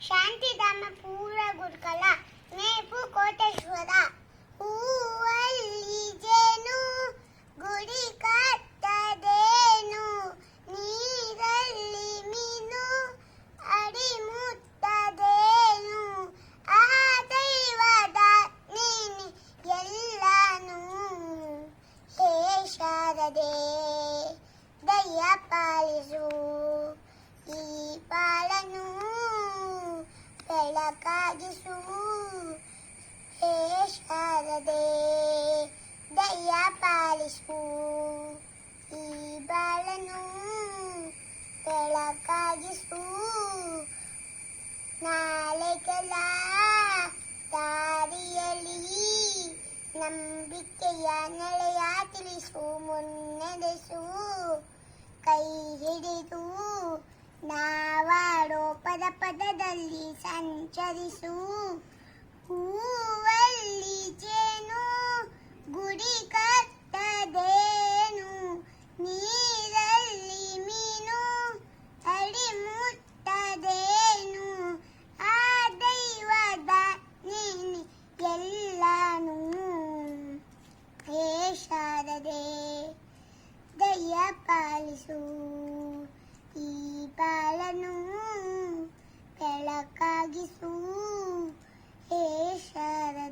ಶಾಂತಿಧಾಮ ಪೂರ ಗುರುಕಲ, ಮೇಪು ಕೋಟೇಶ್ವರ. ಹೂವಲ್ಲಿ ಜೇನು, ಗುಡಿ ಕಟ್ಟದೇನು? ನೀರಲ್ಲಿ ಮೀನು ಅಡಿ ಮುಟ್ಟದೇನು ಆ ದೈವದ ನೀನು ಎಲ್ಲಾನು ಹೇ ಶಾರದೆ ದಯ್ಯ ಪಾಲಿಸು ಈ ಪಾಲನು ಬೆಳಕಾಗಿಸು ಹೇ ಶಾರದೆ ದಯ್ಯ ಪಾಲಿಸು ಈ ಬಾಳನು ಬೆಳಕಾಗಿಸು ನಾಳೆಗಳ ದಾರಿಯಲ್ಲಿ ನಂಬಿಕೆಯ ನೆಲೆಯ ತಿಳಿಸು ಮುನ್ನಡೆಸು ಪದ ಪದದಲ್ಲಿ ಸಂಚರಿಸು. ಹೂವಲ್ಲಿ ಜೇನು ಗುಡಿ ಕಟ್ಟದೇನು? ನೀರಲ್ಲಿ ಮೀನು ಅಡಿ ಮುಟ್ಟದೇನು? ಆ ದೈವದ ನೀನು ಎಲ್ಲಾನು ಏಷಾರದೆ ದಯ ಪಾಲಿಸು ಈ ಪಾಲನು cague sum e chara.